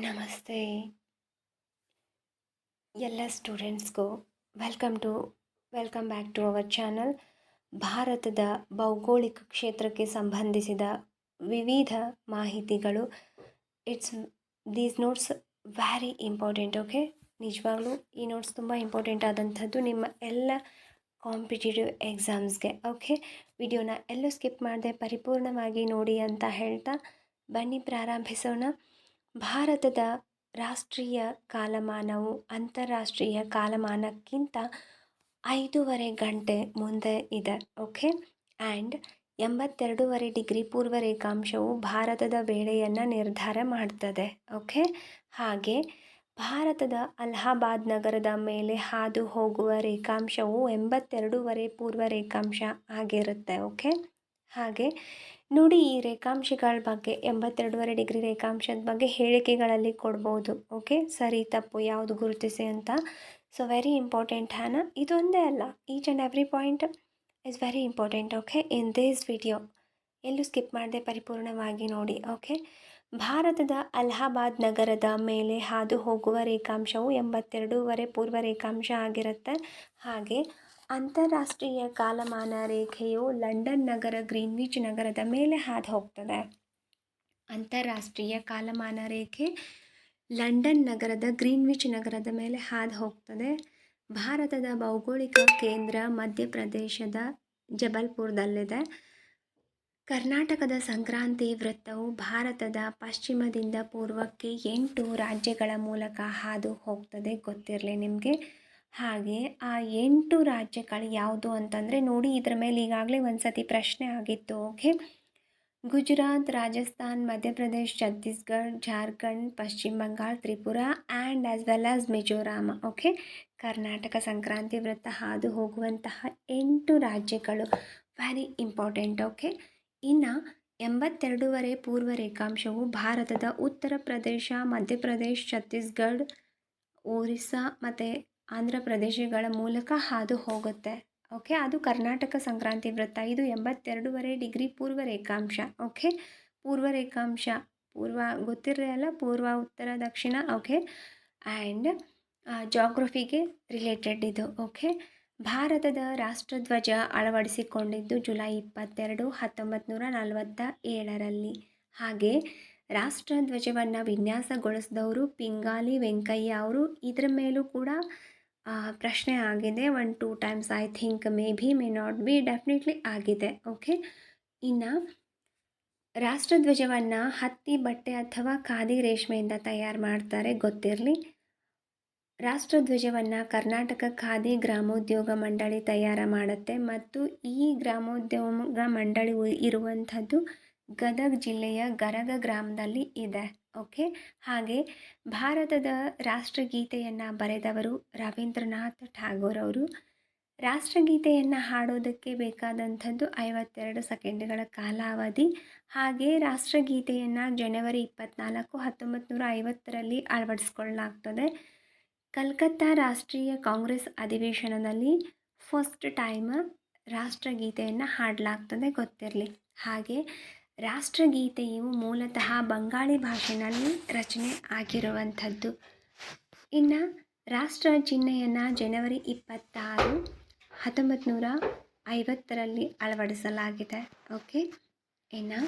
ನಮಸ್ತೆ. ಎಲ್ಲ ಸ್ಟೂಡೆಂಟ್ಸ್ಗೂ welcome to, welcome back to our channel. ಭಾರತದ ಭೌಗೋಳಿಕ ಕ್ಷೇತ್ರಕ್ಕೆ ಸಂಬಂಧಿಸಿದ ವಿವಿಧ ಮಾಹಿತಿಗಳು. It's these notes very important okay ನಿಜವಾಗ್ಲೂ ಈ ನೋಟ್ಸ್ ತುಂಬ ಇಂಪಾರ್ಟೆಂಟ್ ಆದಂಥದ್ದು ನಿಮ್ಮ ಎಲ್ಲ ಕಾಂಪಿಟೇಟಿವ್ ಎಕ್ಸಾಮ್ಸ್ಗೆ ಓಕೆ ವಿಡಿಯೋನ ಎಲ್ಲೂ ಸ್ಕಿಪ್ ಮಾಡದೆ ಪರಿಪೂರ್ಣವಾಗಿ ನೋಡಿ ಅಂತ ಹೇಳ್ತಾ ಬನ್ನಿ, ಪ್ರಾರಂಭಿಸೋಣ. ಭಾರತದ ರಾಷ್ಟ್ರೀಯ ಕಾಲಮಾನವು ಅಂತಾರಾಷ್ಟ್ರೀಯ ಕಾಲಮಾನಕ್ಕಿಂತ ಐದೂವರೆ ಗಂಟೆ ಮುಂದೆ ಇದೆ, ಓಕೆ? ಆ್ಯಂಡ್ ಎಂಬತ್ತೆರಡೂವರೆ ಡಿಗ್ರಿ ಪೂರ್ವ ರೇಖಾಂಶವು ಭಾರತದ ವೇಳೆಯನ್ನು ನಿರ್ಧಾರ ಮಾಡ್ತದೆ, ಓಕೆ? ಹಾಗೆ ಭಾರತದ ಅಲಹಾಬಾದ್ ನಗರದ ಮೇಲೆ ಹಾದು ಹೋಗುವ ರೇಖಾಂಶವು ಎಂಬತ್ತೆರಡೂವರೆ ಪೂರ್ವ ರೇಖಾಂಶ ಆಗಿರುತ್ತೆ, ಓಕೆ? ಹಾಗೆ ನೋಡಿ, ಈ ರೇಖಾಂಶಗಳ ಬಗ್ಗೆ, ಎಂಬತ್ತೆರಡೂವರೆ ಡಿಗ್ರಿ ರೇಖಾಂಶದ ಬಗ್ಗೆ ಹೇಳಿಕೆಗಳಲ್ಲಿ ಕೊಡ್ಬೋದು, ಓಕೆ? ಸರಿ, ತಪ್ಪು, ಯಾವುದು ಗುರುತಿಸಿ ಅಂತ. ಸೊ ವೆರಿ ಇಂಪಾರ್ಟೆಂಟ್ ಹಾನ ಇದೊಂದೇ ಅಲ್ಲ each and every point is very important okay? In this video ಎಲ್ಲೂ ಸ್ಕಿಪ್ ಮಾಡದೆ ಪರಿಪೂರ್ಣವಾಗಿ ನೋಡಿ, ಓಕೆ? ಭಾರತದ ಅಲಹಾಬಾದ್ ನಗರದ ಮೇಲೆ ಹಾದು ಹೋಗುವ ರೇಖಾಂಶವು ಎಂಬತ್ತೆರಡೂವರೆ ಪೂರ್ವ ರೇಖಾಂಶ ಆಗಿರುತ್ತೆ. ಹಾಗೆ ಅಂತಾರಾಷ್ಟ್ರೀಯ ಕಾಲಮಾನ ರೇಖೆಯು ಲಂಡನ್ ನಗರ, ಗ್ರೀನ್ವಿಚ್ ನಗರದ ಮೇಲೆ ಹಾದು ಹೋಗ್ತದೆ. ಅಂತಾರಾಷ್ಟ್ರೀಯ ಕಾಲಮಾನ ರೇಖೆ ಲಂಡನ್ ನಗರದ, ಗ್ರೀನ್ವಿಚ್ ನಗರದ ಮೇಲೆ ಹಾದು ಹೋಗ್ತದೆ. ಭಾರತದ ಭೌಗೋಳಿಕ ಕೇಂದ್ರ ಮಧ್ಯಪ್ರದೇಶದ ಜಬಲ್ಪುರದಲ್ಲಿದೆ. ಕರ್ನಾಟಕದ ಸಂಕ್ರಾಂತಿ ವೃತ್ತವು ಭಾರತದ ಪಶ್ಚಿಮದಿಂದ ಪೂರ್ವಕ್ಕೆ ಎಂಟು ರಾಜ್ಯಗಳ ಮೂಲಕ ಹಾದು ಹೋಗ್ತದೆ. ಗೊತ್ತಿರಲಿ ನಿಮಗೆ? ಹಾಗೆ ಆ ಎಂಟು ರಾಜ್ಯಗಳು ಯಾವುದು ಅಂತಂದರೆ ನೋಡಿ ಇದರ ಮೇಲೆ ಈಗಾಗಲೇ ಒಂದು ಸತಿ ಪ್ರಶ್ನೆ ಆಗಿತ್ತು, okay? Gujarat, Rajasthan, Madhya Pradesh, Chhattisgarh, Jharkhand, Paschim Bangala, Tripura and as well as Mizoram, okay? Karnataka Sankranti ವೃತ್ತ ಹಾದು ಹೋಗುವಂತಹ ಎಂಟು ರಾಜ್ಯಗಳು ವೆರಿ ಇಂಪಾರ್ಟೆಂಟ್ ಓಕೆ? ಇನ್ನು ಎಂಬತ್ತೆರಡೂವರೆ ಪೂರ್ವ ರೇಖಾಂಶವು ಭಾರತದ ಉತ್ತರ ಪ್ರದೇಶ, ಮಧ್ಯಪ್ರದೇಶ್, ಛತ್ತೀಸ್ಗಢ್, ಒರಿಸ್ಸಾ ಮತ್ತು ಆಂಧ್ರ ಪ್ರದೇಶಗಳ ಮೂಲಕ ಹಾದು ಹೋಗುತ್ತೆ. ಓಕೆ, ಅದು ಕರ್ನಾಟಕ ಸಂಕ್ರಾಂತಿ ವೃತ್ತ ಇದು ಎಂಬತ್ತೆರಡೂವರೆ ಡಿಗ್ರಿ ಪೂರ್ವ ರೇಖಾಂಶ. ಓಕೆ, ಪೂರ್ವ ರೇಖಾಂಶ. ಪೂರ್ವ, ಗೊತ್ತಿರಲಿ ಪೂರ್ವ, ಉತ್ತರ, ದಕ್ಷಿಣ. ಓಕೆ, ಆ್ಯಂಡ್ ಜಾಗ್ರಫಿಗೆ ರಿಲೇಟೆಡ್ ಇದು. ಓಕೆ, ಭಾರತದ ರಾಷ್ಟ್ರಧ್ವಜ ಅಳವಡಿಸಿಕೊಂಡಿದ್ದು ಜುಲೈ ಇಪ್ಪತ್ತೆರಡು ಹತ್ತೊಂಬತ್ತು ನೂರ ನಲವತ್ತ ಏಳರಲ್ಲಿ ಹಾಗೆ, ರಾಷ್ಟ್ರಧ್ವಜವನ್ನು ವಿನ್ಯಾಸಗೊಳಿಸಿದವರು ಪಿಂಗಾಲಿ ವೆಂಕಯ್ಯ ಅವರು. ಇದರ ಮೇಲೂ ಕೂಡ ಪ್ರಶ್ನೆ ಆಗಿದೆ. One two times I think may be may not be definitely ಆಗಿದೆ. ಓಕೆ ಇನ್ನು ರಾಷ್ಟ್ರಧ್ವಜವನ್ನು ಹತ್ತಿ, ಬಟ್ಟೆ ಅಥವಾ ಖಾದಿ ರೇಷ್ಮೆಯಿಂದ ತಯಾರು ಮಾಡ್ತಾರೆ, ಗೊತ್ತಿರಲಿ. ರಾಷ್ಟ್ರಧ್ವಜವನ್ನು ಕರ್ನಾಟಕ ಖಾದಿ ಗ್ರಾಮೋದ್ಯೋಗ ಮಂಡಳಿ ತಯಾರು ಮಾಡುತ್ತೆ ಮತ್ತು ಈ ಗ್ರಾಮೋದ್ಯೋಗ ಮಂಡಳಿ ಇರುವಂಥದ್ದು ಗದಗ ಜಿಲ್ಲೆಯ ಗರಗ ಗ್ರಾಮದಲ್ಲಿ ಇದೆ. ಓಕೆ? ಹಾಗೆ ಭಾರತದ ರಾಷ್ಟ್ರಗೀತೆಯನ್ನು ಬರೆದವರು ರವೀಂದ್ರನಾಥ್ ಠಾಗೋರ್ ಅವರು. ರಾಷ್ಟ್ರಗೀತೆಯನ್ನು ಹಾಡೋದಕ್ಕೆ ಬೇಕಾದಂಥದ್ದು ಐವತ್ತೆರಡು ಸೆಕೆಂಡ್ಗಳ ಕಾಲಾವಧಿ. ಹಾಗೆ ರಾಷ್ಟ್ರಗೀತೆಯನ್ನು ಜನವರಿ ಇಪ್ಪತ್ತ್ನಾಲ್ಕು ಹತ್ತೊಂಬತ್ತು ನೂರ ಐವತ್ತರಲ್ಲಿ ಅಳವಡಿಸ್ಕೊಳ್ಳಲಾಗ್ತದೆ. ಕಲ್ಕತ್ತಾ ರಾಷ್ಟ್ರೀಯ ಕಾಂಗ್ರೆಸ್ ಅಧಿವೇಶನದಲ್ಲಿ ಫಸ್ಟ್ ಟೈಮ್ ರಾಷ್ಟ್ರಗೀತೆಯನ್ನು ಹಾಡಲಾಗ್ತದೆ ಗೊತ್ತಿರಲಿ. ಹಾಗೆ ರಾಷ್ಟ್ರಗೀತೆಯು ಮೂಲತಃ ಬಂಗಾಳಿ ಭಾಷೆಯಲ್ಲಿ ರಚನೆ ಆಗಿರುವಂಥದ್ದು. ಇನ್ನು ರಾಷ್ಟ್ರ ಚಿಹ್ನೆಯನ್ನು ಜನವರಿ ಇಪ್ಪತ್ತಾರು ಹತ್ತೊಂಬತ್ತು ನೂರ ಐವತ್ತರಲ್ಲಿ ಅಳವಡಿಸಲಾಗಿದೆ. ಓಕೆ? ಇನ್ನು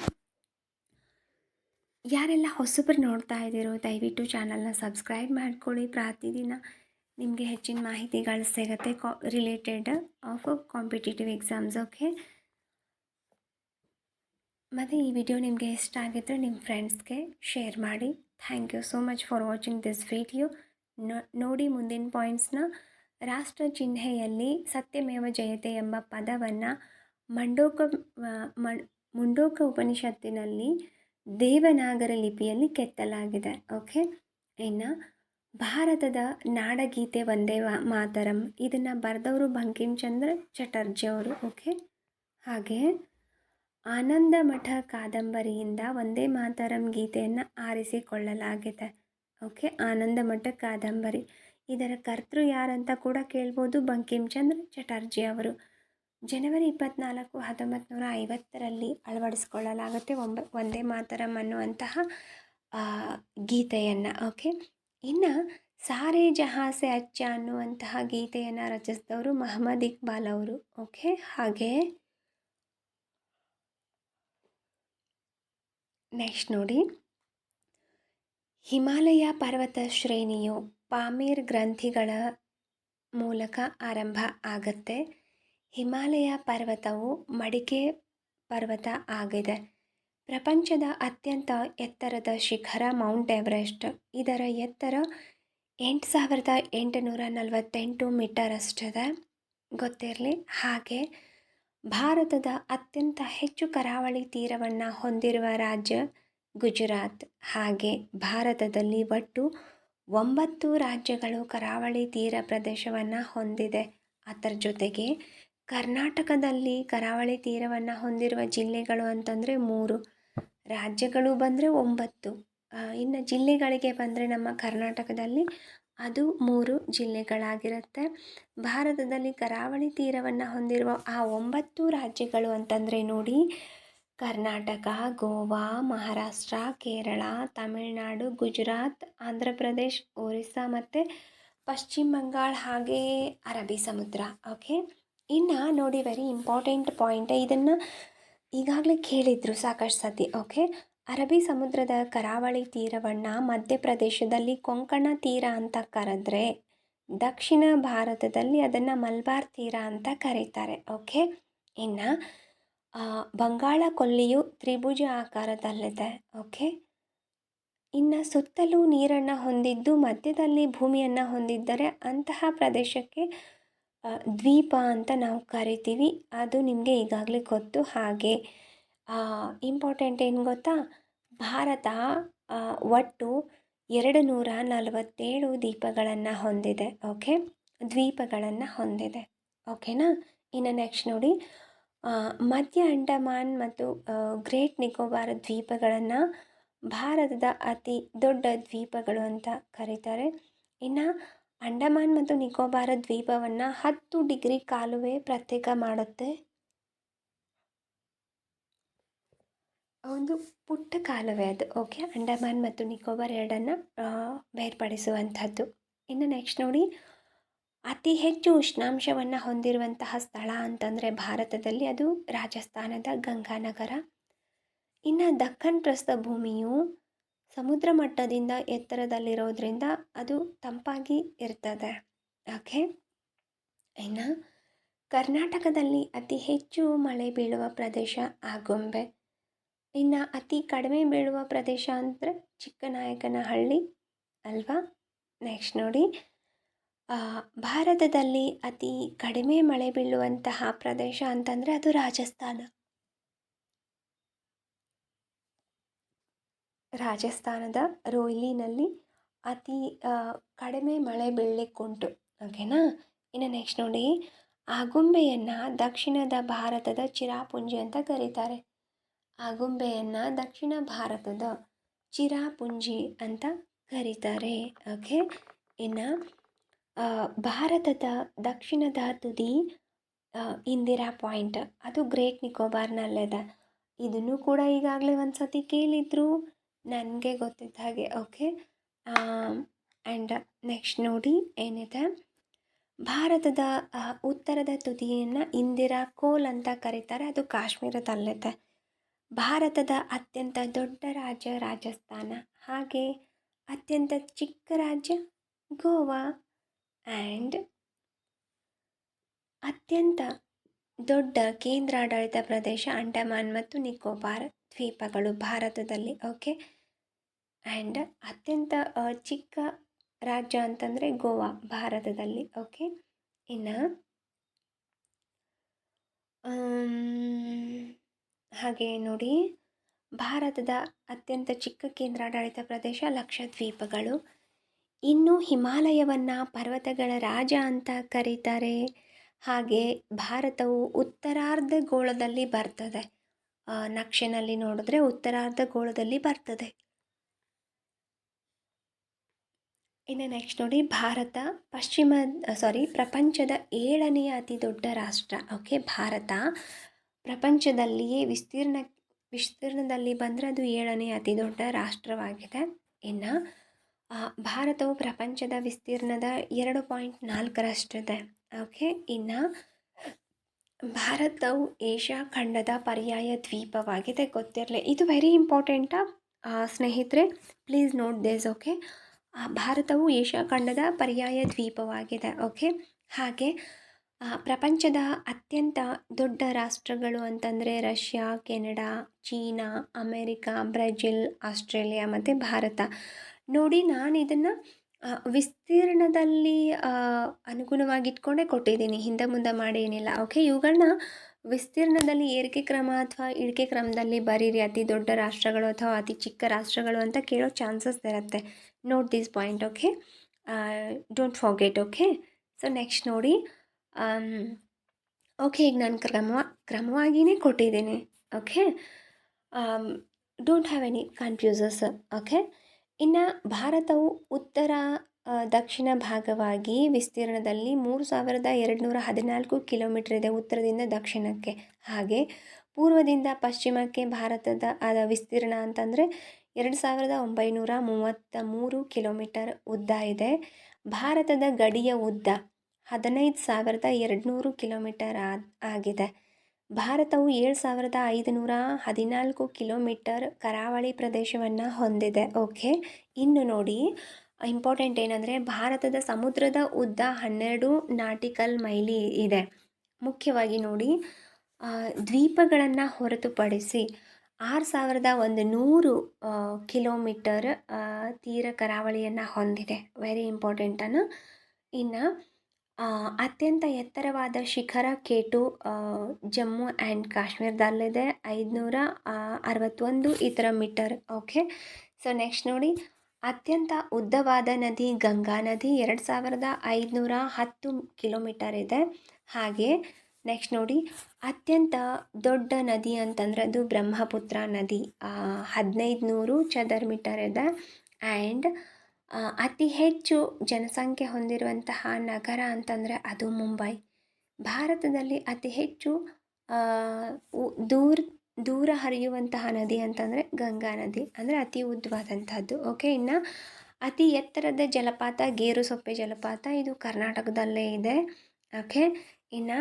ಯಾರೆಲ್ಲ ಹೊಸಬ್ರು ನೋಡ್ತಾ ಇದ್ದೀರೋ, ದಯವಿಟ್ಟು ಚಾನಲ್ನ ಸಬ್ಸ್ಕ್ರೈಬ್ ಮಾಡ್ಕೊಳ್ಳಿ. ಪ್ರತಿದಿನ ನಿಮಗೆ ಹೆಚ್ಚಿನ ಮಾಹಿತಿಗಳು ಸಿಗುತ್ತೆ. ಕಾ, related of competitive exams, okay? ಮತ್ತು ಈ ವಿಡಿಯೋ ನಿಮಗೆ ಇಷ್ಟ ಆಗಿದ್ದರೆ ನಿಮ್ಮ ಫ್ರೆಂಡ್ಸ್ಗೆ ಶೇರ್ ಮಾಡಿ. Thank you so much for watching this video ನೋಡಿ ಮುಂದಿನ ಪಾಯಿಂಟ್ಸ್ನ ರಾಷ್ಟ್ರ ಚಿಹ್ನೆಯಲ್ಲಿ ಸತ್ಯಮೇವ ಜಯತೆ ಎಂಬ ಪದವನ್ನು ಮಂಡೋಕ ಮುಂಡೋಕ ಉಪನಿಷತ್ತಿನಲ್ಲಿ ದೇವನಾಗರ ಲಿಪಿಯಲ್ಲಿ ಕೆತ್ತಲಾಗಿದೆ. ಓಕೆ ಇನ್ನು ಭಾರತದ ನಾಡಗೀತೆ ಒಂದೇ ಮಾತರಂ. ಇದನ್ನು ಬರೆದವರು ಬಂಕಿಂಚಂದ್ರ ಚಟರ್ಜಿ ಅವರು. ಓಕೆ ಹಾಗೆ ಆನಂದ ಮಠ ಕಾದಂಬರಿಯಿಂದ ಒಂದೇ ಮಾತರಂ ಗೀತೆಯನ್ನು ಆರಿಸಿಕೊಳ್ಳಲಾಗಿದೆ. ಓಕೆ ಆನಂದ ಮಠ ಕಾದಂಬರಿ. ಇದರ ಕರ್ತೃ ಯಾರಂತ ಕೂಡ ಕೇಳ್ಬೋದು. ಬಂಕಿಮ್ ಚಂದ್ರ ಚಟರ್ಜಿ ಅವರು. ಜನವರಿ ಇಪ್ಪತ್ತ್ನಾಲ್ಕು ಹತ್ತೊಂಬತ್ತು ನೂರ ಐವತ್ತರಲ್ಲಿ ಅಳವಡಿಸ್ಕೊಳ್ಳಲಾಗುತ್ತೆ ಒಂಬ ಒಂದೇ ಮಾತರಂ ಅನ್ನುವಂತಹ ಗೀತೆಯನ್ನು. ಓಕೆ, ಇನ್ನು ಸಾರೆ ಜಹಾಸೆ ಅಚ್ಚ ಅನ್ನುವಂತಹ ಗೀತೆಯನ್ನು ರಚಿಸಿದವರು ಮಹಮ್ಮದ್ ಇಕ್ಬಾಲ್ ಅವರು. ಓಕೆ, ಹಾಗೆ ನೆಕ್ಸ್ಟ್ ನೋಡಿ. ಹಿಮಾಲಯ ಪರ್ವತ ಶ್ರೇಣಿಯು ಪಾಮೀರ್ ಗ್ರಂಥಿಗಳ ಮೂಲಕ ಆರಂಭ ಆಗತ್ತೆ. ಹಿಮಾಲಯ ಪರ್ವತವು ಮಡಿಕೆ ಪರ್ವತ ಆಗಿದೆ. ಪ್ರಪಂಚದ ಅತ್ಯಂತ ಎತ್ತರದ ಶಿಖರ ಮೌಂಟ್ ಎವರೆಸ್ಟ್. ಇದರ ಎತ್ತರ ಎಂಟು ಸಾವಿರದ ಎಂಟುನೂರ ನಲವತ್ತೆಂಟು ಮೀಟರ್ ಅಷ್ಟಿದೆ. ಗೊತ್ತಿರಲಿ? ಹಾಗೆ. ಭಾರತದ ಅತ್ಯಂತ ಹೆಚ್ಚು ಕರಾವಳಿ ತೀರವನ್ನು ಹೊಂದಿರುವ ರಾಜ್ಯ ಗುಜರಾತ್. ಹಾಗೆ ಭಾರತದಲ್ಲಿ ಒಟ್ಟು ಒಂಬತ್ತು ರಾಜ್ಯಗಳು ಕರಾವಳಿ ತೀರ ಪ್ರದೇಶವನ್ನು ಹೊಂದಿದೆ. ಅದರ ಜೊತೆಗೆ ಕರ್ನಾಟಕದಲ್ಲಿ ಕರಾವಳಿ ತೀರವನ್ನು ಹೊಂದಿರುವ ಜಿಲ್ಲೆಗಳು ಅಂತಂದರೆ ಮೂರು. ರಾಜ್ಯಗಳು ಬಂದರೆ ಒಂಬತ್ತು. ಇನ್ನು ಜಿಲ್ಲೆಗಳಿಗೆ ಬಂದರೆ ನಮ್ಮ ಕರ್ನಾಟಕದಲ್ಲಿ ಅದು ಮೂರು ಜಿಲ್ಲೆಗಳಾಗಿರುತ್ತೆ. ಭಾರತದಲ್ಲಿ ಕರಾವಳಿ ತೀರವನ್ನು ಹೊಂದಿರುವ ಆ ಒಂಬತ್ತು ರಾಜ್ಯಗಳು ಅಂತಂದರೆ ನೋಡಿ, ಕರ್ನಾಟಕ, ಗೋವಾ, ಮಹಾರಾಷ್ಟ್ರ, ಕೇರಳ, ತಮಿಳುನಾಡು, ಗುಜರಾತ್ ಆಂಧ್ರ ಪ್ರದೇಶ್ ಒರಿಸ್ಸಾ ಮತ್ತು ಪಶ್ಚಿಮ ಬಂಗಾಳ ಹಾಗೇ ಅರಬ್ಬಿ ಸಮುದ್ರ, ಓಕೆ? ಇನ್ನು ನೋಡಿ ವೆರಿ ಇಂಪಾರ್ಟೆಂಟ್ ಪಾಯಿಂಟ್ ಇದನ್ನು ಈಗಾಗಲೇ ಕೇಳಿದ್ರು ಸಾಕಷ್ಟು ಸತಿ, ಓಕೆ? ಅರಬ್ಬಿ ಸಮುದ್ರದ ಕರಾವಳಿ ತೀರವನ್ನು ಮಧ್ಯಪ್ರದೇಶದಲ್ಲಿ ಕೊಂಕಣ ತೀರ ಅಂತ ಕರೆದ್ರೆ ದಕ್ಷಿಣ ಭಾರತದಲ್ಲಿ ಅದನ್ನು ಮಲ್ಬಾರ್ ತೀರ ಅಂತ ಕರೀತಾರೆ, ಓಕೆ? ಇನ್ನು ಬಂಗಾಳ ಕೊಲ್ಲಿಯು ತ್ರಿಭುಜ ಆಕಾರದಲ್ಲಿದೆ, ಓಕೆ? ಇನ್ನು ಸುತ್ತಲೂ ನೀರನ್ನು ಹೊಂದಿದ್ದು ಮಧ್ಯದಲ್ಲಿ ಭೂಮಿಯನ್ನು ಹೊಂದಿದ್ದರೆ ಅಂತಹ ಪ್ರದೇಶಕ್ಕೆ ದ್ವೀಪ ಅಂತ ನಾವು ಕರಿತೀವಿ. ಅದು ನಿಮಗೆ ಈಗಾಗಲೇ ಗೊತ್ತು. ಹಾಗೆ ಇಂಪಾರ್ಟೆಂಟ್ ಏನು ಗೊತ್ತಾ? ಭಾರತ ಒಟ್ಟು ಎರಡು ನೂರ ನಲವತ್ತೇಳು ದ್ವೀಪಗಳನ್ನು ಹೊಂದಿದೆ, ಓಕೆ? ದ್ವೀಪಗಳನ್ನು ಹೊಂದಿದೆ, ಓಕೆನಾ? ಇನ್ನು ನೆಕ್ಸ್ಟ್ ನೋಡಿ. ಮಧ್ಯ ಅಂಡಮಾನ್ ಮತ್ತು ಗ್ರೇಟ್ ನಿಕೋಬಾರ್ ದ್ವೀಪಗಳನ್ನು ಭಾರತದ ಅತಿ ದೊಡ್ಡ ದ್ವೀಪಗಳು ಅಂತ ಕರೀತಾರೆ. ಇನ್ನು ಅಂಡಮಾನ್ ಮತ್ತು ನಿಕೋಬಾರ ದ್ವೀಪವನ್ನು ಹತ್ತು ಡಿಗ್ರಿ ಕಾಲುವೆ ಪ್ರತ್ಯೇಕ ಮಾಡುತ್ತೆ. ಒಂದು ಪುಟ್ಟ ಕಾಲುವೆ ಅದು ಓಕೆ ಅಂಡಮಾನ್ ಮತ್ತು ನಿಕೋಬಾರ್ ಎರಡನ್ನು ಬೇರ್ಪಡಿಸುವಂಥದ್ದು. ಇನ್ನು ನೆಕ್ಸ್ಟ್ ನೋಡಿ, ಅತಿ ಹೆಚ್ಚು ಉಷ್ಣಾಂಶವನ್ನು ಹೊಂದಿರುವಂತಹ ಸ್ಥಳ ಅಂತಂದರೆ ಭಾರತದಲ್ಲಿ ಅದು ರಾಜಸ್ಥಾನದ ಗಂಗಾನಗರ. ಇನ್ನು ದಕ್ಕನ್ ಪ್ರಸ್ಥಭೂಮಿಯು ಸಮುದ್ರ ಮಟ್ಟದಿಂದ ಎತ್ತರದಲ್ಲಿರೋದ್ರಿಂದ ಅದು ತಂಪಾಗಿ ಇರ್ತದೆ ಓಕೆ ಇನ್ನು ಕರ್ನಾಟಕದಲ್ಲಿ ಅತಿ ಹೆಚ್ಚು ಮಳೆ ಬೀಳುವ ಪ್ರದೇಶ ಆಗುಂಬೆ ಇನ್ನು ಅತಿ ಕಡಿಮೆ ಬೀಳುವ ಪ್ರದೇಶ ಅಂದರೆ ಚಿಕ್ಕನಾಯಕನಹಳ್ಳಿ ಅಲ್ವಾ? ನೆಕ್ಸ್ಟ್ ನೋಡಿ. ಭಾರತದಲ್ಲಿ ಅತಿ ಕಡಿಮೆ ಮಳೆ ಬೀಳುವಂತಹ ಪ್ರದೇಶ ಅಂತಂದರೆ ಅದು ರಾಜಸ್ಥಾನ. ರಾಜಸ್ಥಾನದ ರೋಯ್ಲಿನಲ್ಲಿ ಅತಿ ಕಡಿಮೆ ಮಳೆ ಬೀಳಲಿಕ್ಕುಂಟು ಓಕೆನಾ? ಇನ್ನು ನೆಕ್ಸ್ಟ್ ನೋಡಿ. ಆಗುಂಬೆಯನ್ನು ದಕ್ಷಿಣದ ಭಾರತದ ಚಿರಾಪುಂಜಿ ಅಂತ ಕರೀತಾರೆ. ಆಗುಂಬೆಯನ್ನು ದಕ್ಷಿಣ ಭಾರತದ ಚಿರಾಪುಂಜಿ ಅಂತ ಕರೀತಾರೆ. ಓಕೆ, ಇನ್ನು ಭಾರತದ ದಕ್ಷಿಣದ ತುದಿ ಇಂದಿರಾ ಪಾಯಿಂಟ್. ಅದು ಗ್ರೇಟ್ ನಿಕೋಬಾರ್ನಲ್ಲಿದೆ. ಇದನ್ನು ಕೂಡ ಈಗಾಗಲೇ ಒಂದು ಸತಿ ಕೇಳಿದ್ರು, ನನಗೆ ಗೊತ್ತಿದ್ದ ಹಾಗೆ. ಓಕೆ ಆ್ಯಂಡ್ ನೆಕ್ಸ್ಟ್ ನೋಡಿ ಏನಿದೆ. ಭಾರತದ ಉತ್ತರದ ತುದಿಯನ್ನು ಇಂದಿರಾ ಕೋಲ್ ಅಂತ ಕರೀತಾರೆ. ಅದು ಕಾಶ್ಮೀರದಲ್ಲಿದೆ. ಭಾರತದ ಅತ್ಯಂತ ದೊಡ್ಡ ರಾಜ್ಯ ರಾಜಸ್ಥಾನ. ಹಾಗೆ ಅತ್ಯಂತ ಚಿಕ್ಕ ರಾಜ್ಯ ಗೋವಾ. ಆ್ಯಂಡ್ ಅತ್ಯಂತ ದೊಡ್ಡ ಕೇಂದ್ರಾಡಳಿತ ಪ್ರದೇಶ ಅಂಡಮಾನ್ ಮತ್ತು ನಿಕೋಬಾರ್ ದ್ವೀಪಗಳು ಭಾರತದಲ್ಲಿ. ಓಕೆ. ಆ್ಯಂಡ್ ಅತ್ಯಂತ ಚಿಕ್ಕ ರಾಜ್ಯ ಅಂತಂದರೆ ಗೋವಾ ಭಾರತದಲ್ಲಿ. ಓಕೆ. ಇನ್ನು ಹಾಗೆ ನೋಡಿ, ಭಾರತದ ಅತ್ಯಂತ ಚಿಕ್ಕ ಕೇಂದ್ರಾಡಳಿತ ಪ್ರದೇಶ ಲಕ್ಷದ್ವೀಪಗಳು. ಇನ್ನು ಹಿಮಾಲಯವನ್ನು ಪರ್ವತಗಳ ರಾಜ ಅಂತ ಕರೀತಾರೆ. ಹಾಗೆ ಭಾರತವು ಉತ್ತರಾರ್ಧ ಗೋಳದಲ್ಲಿ ಬರ್ತದೆ ನಕ್ಷೆನಲ್ಲಿ ನೋಡಿದ್ರೆ ಉತ್ತರಾರ್ಧ ಗೋಳದಲ್ಲಿ ಬರ್ತದೆ. ಇನ್ನು ನೆಕ್ಸ್ಟ್ ನೋಡಿ, ಭಾರತ ಪಶ್ಚಿಮ ಸಾರಿ ಪ್ರಪಂಚದ ಏಳನೆಯ ಅತಿ ದೊಡ್ಡ ರಾಷ್ಟ್ರ. ಓಕೆ ಭಾರತ. ಪ್ರಪಂಚದಲ್ಲಿಯೇ ವಿಸ್ತೀರ್ಣ, ವಿಸ್ತೀರ್ಣದಲ್ಲಿ ಬಂದರೆ ಅದು ಏಳನೇ ಅತಿ ದೊಡ್ಡ ರಾಷ್ಟ್ರವಾಗಿದೆ. ಇನ್ನು ಭಾರತವು ಪ್ರಪಂಚದ ವಿಸ್ತೀರ್ಣದ ಎರಡು ಪಾಯಿಂಟ್ ನಾಲ್ಕರಷ್ಟಿದೆ ಓಕೆ, ಇನ್ನು ಭಾರತವು ಏಷ್ಯಾ ಖಂಡದ ಪರ್ಯಾಯ ದ್ವೀಪವಾಗಿದೆ. ಗೊತ್ತಿರಲಿ, ಇದು ವೆರಿ ಇಂಪಾರ್ಟೆಂಟ ಸ್ನೇಹಿತರೆ ಪ್ಲೀಸ್ ನೋಟ್ ದೇಸ್ ಓಕೆ? ಭಾರತವು ಏಷ್ಯಾ ಖಂಡದ ಪರ್ಯಾಯ ದ್ವೀಪವಾಗಿದೆ, ಓಕೆ? ಹಾಗೆ ಪ್ರಪಂಚದ ಅತ್ಯಂತ ದೊಡ್ಡ ರಾಷ್ಟ್ರಗಳು ಅಂತಂದರೆ Russia, Canada, China, America, Brazil, Australia ಮತ್ತು ಭಾರತ. ನೋಡಿ, ನಾನು ಇದನ್ನು ವಿಸ್ತೀರ್ಣದಲ್ಲಿ ಅನುಗುಣವಾಗಿಟ್ಕೊಂಡೇ ಕೊಟ್ಟಿದ್ದೀನಿ. ಹಿಂದೆ ಮುಂದೆ ಮಾಡಿ ಏನಿಲ್ಲ. ಓಕೆ ಇವುಗಳನ್ನ ವಿಸ್ತೀರ್ಣದಲ್ಲಿ ಏರಿಕೆ ಕ್ರಮ ಅಥವಾ ಇಳಿಕೆ ಕ್ರಮದಲ್ಲಿ ಬರೀರಿ. ಅತಿ ದೊಡ್ಡ ರಾಷ್ಟ್ರಗಳು ಅಥವಾ ಅತಿ ಚಿಕ್ಕ ರಾಷ್ಟ್ರಗಳು ಅಂತ ಕೇಳೋ ಚಾನ್ಸಸ್ ಇರುತ್ತೆ. Note this point okay don't forget okay so next ನೋಡಿ ಓಕೆ, ಈಗ ನಾನು ಕ್ರಮ ಕ್ರಮವಾಗಿಯೇ ಕೊಟ್ಟಿದ್ದೀನಿ, okay? Don't have any confusions okay? ಇನ್ನು ಭಾರತವು ಉತ್ತರ ದಕ್ಷಿಣ ಭಾಗವಾಗಿ ವಿಸ್ತೀರ್ಣದಲ್ಲಿ ಮೂರು ಸಾವಿರದ ಎರಡುನೂರ ಹದಿನಾಲ್ಕು ಕಿಲೋಮೀಟರ್ ಇದೆ, ಉತ್ತರದಿಂದ ದಕ್ಷಿಣಕ್ಕೆ. ಹಾಗೆ ಪೂರ್ವದಿಂದ ಪಶ್ಚಿಮಕ್ಕೆ ಭಾರತದ ಅದ ವಿಸ್ತೀರ್ಣ ಅಂತಂದರೆ ಎರಡು ಸಾವಿರದ ಒಂಬೈನೂರ ಮೂವತ್ತ ಮೂರು ಕಿಲೋಮೀಟರ್ ಉದ್ದ ಇದೆ. ಭಾರತದ ಗಡಿಯ ಉದ್ದ. ಹದಿನೈದು ಸಾವಿರದ ಎರಡುನೂರು ಕಿಲೋಮೀಟರ್ ಆಗಿದೆ. ಭಾರತವು ಏಳು ಸಾವಿರದ ಐದುನೂರ ಹದಿನಾಲ್ಕು ಕಿಲೋಮೀಟರ್ ಕರಾವಳಿ ಪ್ರದೇಶವನ್ನು ಹೊಂದಿದೆ. ಓಕೆ, ಇನ್ನು ನೋಡಿ. ಇಂಪಾರ್ಟೆಂಟ್ ಏನಂದರೆ, ಭಾರತದ ಸಮುದ್ರದ ಉದ್ದ ಹನ್ನೆರಡು ನಾಟಿಕಲ್ ಮೈಲಿ ಇದೆ. ಮುಖ್ಯವಾಗಿ ನೋಡಿ ದ್ವೀಪಗಳನ್ನು ಹೊರತುಪಡಿಸಿ ಆರು ಸಾವಿರದ ಒಂದು ನೂರು ಕಿಲೋಮೀಟರ್ ತೀರ ಕರಾವಳಿಯನ್ನು ಹೊಂದಿದೆ. ವೆರಿ ಇಂಪಾರ್ಟೆಂಟನ್ನು ಇನ್ನು ಅತ್ಯಂತ ಎತ್ತರವಾದ ಶಿಖರ ಕೇಟು ಆ, ಜಮ್ಮು ಆ್ಯಂಡ್ ಕಾಶ್ಮೀರದಲ್ಲಿದೆ. ಐದುನೂರ ಅರವತ್ತೊಂದು ಈ ಥರ ಮೀಟರ್. ಓಕೆ. ಸೊ ನೆಕ್ಸ್ಟ್ ನೋಡಿ. ಅತ್ಯಂತ ಉದ್ದವಾದ ನದಿ ಗಂಗಾ ನದಿ ಎರಡು ಸಾವಿರದ ಐದುನೂರ ಹತ್ತು ಕಿಲೋಮೀಟರ್ ಇದೆ. ಹಾಗೆ ನೆಕ್ಸ್ಟ್ ನೋಡಿ. ಅತ್ಯಂತ ದೊಡ್ಡ ನದಿ ಅಂತಂದರೆ ಅದು ಬ್ರಹ್ಮಪುತ್ರ ನದಿ. ಹದಿನೈದು ನೂರು ಚದರ್ ಮೀಟರ್ ಇದೆ. ಆ್ಯಂಡ್ ಅತಿ ಹೆಚ್ಚು ಜನಸಂಖ್ಯೆ ಹೊಂದಿರುವಂತಹ ನಗರ ಅಂತಂದರೆ ಅದು ಮುಂಬೈ. ಭಾರತದಲ್ಲಿ ಅತಿ ಹೆಚ್ಚು ದೂರ ದೂರ ಹರಿಯುವಂತಹ ನದಿ ಅಂತಂದರೆ ಗಂಗಾ ನದಿ, ಅಂದರೆ ಅತಿ ಉದ್ದವಾದಂಥದ್ದು ಓಕೆ ಇನ್ನು ಅತಿ ಎತ್ತರದ ಜಲಪಾತ ಗೇರುಸೊಪ್ಪೆ ಜಲಪಾತ ಇದು ಕರ್ನಾಟಕದಲ್ಲೇ ಇದೆ. ಓಕೆ ಇನ್ನು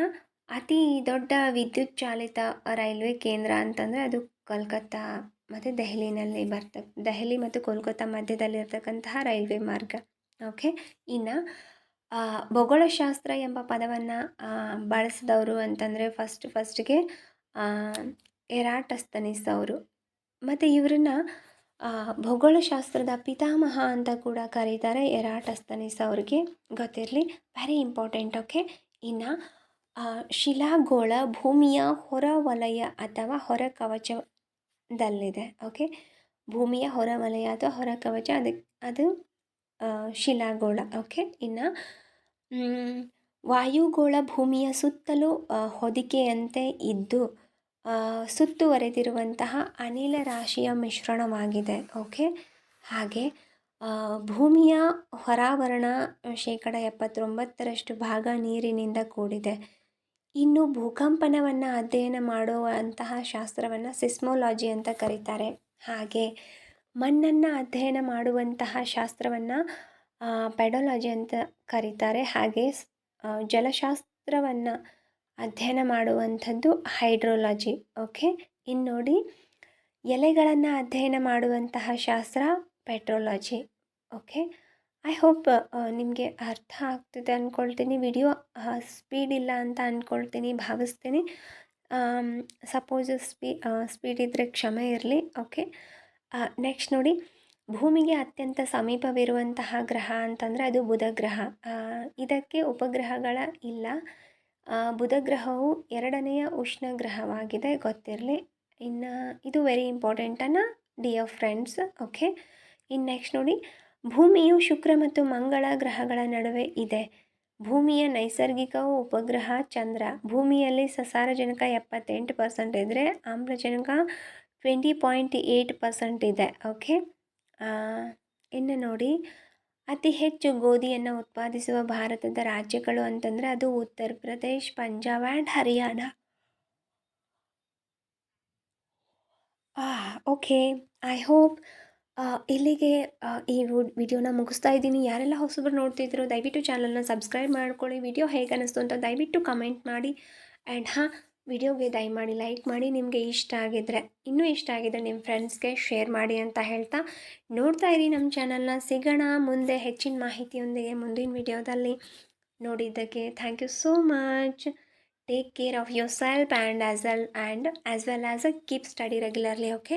ಅತಿ ದೊಡ್ಡ ವಿದ್ಯುತ್ ಚಾಲಿತ ರೈಲ್ವೆ ಕೇಂದ್ರ ಅಂತಂದರೆ ಅದು ಕೋಲ್ಕತ್ತಾ. ಮತ್ತು ದೆಹಲಿನಲ್ಲಿ ಬರ್ತ, ದೆಹಲಿ ಮತ್ತು ಕೋಲ್ಕತ್ತಾ ಮಧ್ಯದಲ್ಲಿರ್ತಕ್ಕಂತಹ ರೈಲ್ವೆ ಮಾರ್ಗ. ಓಕೆ? ಇನ್ನು ಭೌಗೋಳಶಾಸ್ತ್ರ ಎಂಬ ಪದವನ್ನು ಬಳಸಿದವರು ಅಂತಂದರೆ ಫಸ್ಟ್ ಫಸ್ಟ್ಗೆ ಎರಾಟಸ್ತನಿಸ್ ಅವರು. ಮತ್ತು ಇವರನ್ನ ಭೂಗೋಳಶಾಸ್ತ್ರದ ಪಿತಾಮಹ ಅಂತ ಕೂಡ ಕರೀತಾರೆ ಎರಾಟಸ್ತನಿಸ್ ಅವ್ರಿಗೆ. ಗೊತ್ತಿರಲಿ? ವೆರಿ ಇಂಪಾರ್ಟೆಂಟ್ ಓಕೆ ಇನ್ನು ಶಿಲಾಗೋಳ ಭೂಮಿಯ ಹೊರ ವಲಯ ಅಥವಾ ಹೊರ ಕವಚದಲ್ಲಿದೆ ಓಕೆ ಭೂಮಿಯ ಹೊರವಲಯ ಅಥವಾ ಹೊರ ಕವಚ ಅದಕ್ಕೆ ಅದು ಶಿಲಾಗೋಳ. ಓಕೆ ಇನ್ನು ವಾಯುಗೋಳ ಭೂಮಿಯ ಸುತ್ತಲೂ ಹೊದಿಕೆಯಂತೆ ಇದ್ದು ಸುತ್ತುವರೆದಿರುವಂತಹ ಅನಿಲ ರಾಶಿಯ ಮಿಶ್ರಣವಾಗಿದೆ. ಓಕೆ ಹಾಗೆ ಭೂಮಿಯ ಹೊರಾವರಣ ಶೇಕಡ ಎಪ್ಪತ್ತೊಂಬತ್ತರಷ್ಟು ಭಾಗ ನೀರಿನಿಂದ ಕೂಡಿದೆ. ಇನ್ನು ಭೂಕಂಪನವನ್ನು ಅಧ್ಯಯನ ಮಾಡುವಂತಹ ಶಾಸ್ತ್ರವನ್ನು ಸಿಸ್ಮೋಲಾಜಿ ಅಂತ ಕರೀತಾರೆ. ಹಾಗೆ ಮಣ್ಣನ್ನು ಅಧ್ಯಯನ ಮಾಡುವಂತಹ ಶಾಸ್ತ್ರವನ್ನು ಪೆಡೋಲಾಜಿ ಅಂತ ಕರೀತಾರೆ. ಹಾಗೆ ಜಲಶಾಸ್ತ್ರವನ್ನು ಅಧ್ಯಯನ ಮಾಡುವಂಥದ್ದು ಹೈಡ್ರೋಲಾಜಿ. ಓಕೆ? ಇನ್ನು ನೋಡಿ, ಎಲೆಗಳನ್ನು ಅಧ್ಯಯನ ಮಾಡುವಂತಹ ಶಾಸ್ತ್ರ ಪೆಟ್ರೋಲಾಜಿ. ಓಕೆ? ಐ ಹೋಪ್ ನಿಮಗೆ ಅರ್ಥ ಆಗ್ತಿದೆ ಅಂದ್ಕೊಳ್ತೀನಿ ವಿಡಿಯೋ ಸ್ಪೀಡ್ ಇಲ್ಲ ಅಂತ ಅಂದ್ಕೊಳ್ತೀನಿ ಭಾವಿಸ್ತೀನಿ. ಸಪೋಸ್ ಸ್ಪೀ ಸ್ಪೀಡ್ ಇದ್ದರೆ ಕ್ಷಮೆ ಇರಲಿ ಓಕೆ ನೆಕ್ಸ್ಟ್ ನೋಡಿ, ಭೂಮಿಗೆ ಅತ್ಯಂತ ಸಮೀಪವಿರುವಂತಹ ಗ್ರಹ ಅಂತಂದರೆ ಅದು ಬುಧ ಗ್ರಹ ಇದಕ್ಕೆ ಉಪಗ್ರಹಗಳ ಇಲ್ಲ. ಬುಧ ಗ್ರಹವು ಎರಡನೆಯ ಉಷ್ಣ ಗ್ರಹವಾಗಿದೆ ಗೊತ್ತಿರಲಿ. ಇನ್ನು, ಇದು ವೆರಿ ಇಂಪಾರ್ಟೆಂಟನ್ನು ಡಿಯರ್ ಫ್ರೆಂಡ್ಸ್ ಓಕೆ ಇನ್ನು ನೆಕ್ಸ್ಟ್ ನೋಡಿ ಭೂಮಿಯು ಶುಕ್ರ ಮತ್ತು ಮಂಗಳ ಗ್ರಹಗಳ ನಡುವೆ ಇದೆ. ಭೂಮಿಯ ನೈಸರ್ಗಿಕ ಉಪಗ್ರಹ ಚಂದ್ರ. ಭೂಮಿಯಲ್ಲಿ ಸಸಾರಜನಕ ಎಪ್ಪತ್ತೆಂಟು ಪರ್ಸೆಂಟ್ ಇದ್ದರೆ ಆಮ್ಲಜನಕ ಟ್ವೆಂಟಿ ಪಾಯಿಂಟ್ ಏಯ್ಟ್ ಪರ್ಸೆಂಟ್ ಇದೆ. ಓಕೆ? ಇನ್ನು ನೋಡಿ. ಅತಿ ಹೆಚ್ಚು ಗೋಧಿಯನ್ನು ಉತ್ಪಾದಿಸುವ ಭಾರತದ ರಾಜ್ಯಗಳು ಅಂತಂದರೆ ಅದು Uttar Pradesh, Punjab and Haryana. Okay. I hope ಇಲ್ಲಿಗೆ ಈ ವಿಡಿಯೋನ ಮುಗಿಸ್ತಾ ಇದ್ದೀನಿ. ಯಾರೆಲ್ಲ ಹೊಸಬ್ರು ನೋಡ್ತಿದ್ರು ದಯವಿಟ್ಟು ಚಾನಲ್ನ ಸಬ್ಸ್ಕ್ರೈಬ್ ಮಾಡ್ಕೊಳ್ಳಿ. ವಿಡಿಯೋ ಹೇಗೆ ಅನ್ನಿಸ್ತು ಅಂತ ದಯವಿಟ್ಟು ಕಮೆಂಟ್ ಮಾಡಿ. ಆ್ಯಂಡ್ ಹಾಂ, ವಿಡಿಯೋಗೆ ದಯಮಾಡಿ ಲೈಕ್ ಮಾಡಿ. ನಿಮಗೆ ಇಷ್ಟ ಆಗಿದ್ರೆ, ಇನ್ನೂ ಇಷ್ಟ ಆಗಿದ್ರೆ ನಿಮ್ಮ ಫ್ರೆಂಡ್ಸ್ಗೆ ಶೇರ್ ಮಾಡಿ ಅಂತ ಹೇಳ್ತಾ ನೋಡ್ತಾ ಇರಿ ನಮ್ಮ ಚಾನಲ್ನ. ಸಿಗೋಣ ಮುಂದೆ ಹೆಚ್ಚಿನ ಮಾಹಿತಿಯೊಂದಿಗೆ ಮುಂದಿನ ವಿಡಿಯೋದಲ್ಲಿ. ನೋಡಿದ್ದಕ್ಕೆ thank you so much. Take care of yourself and as well and as well as a keep study regularly, okay?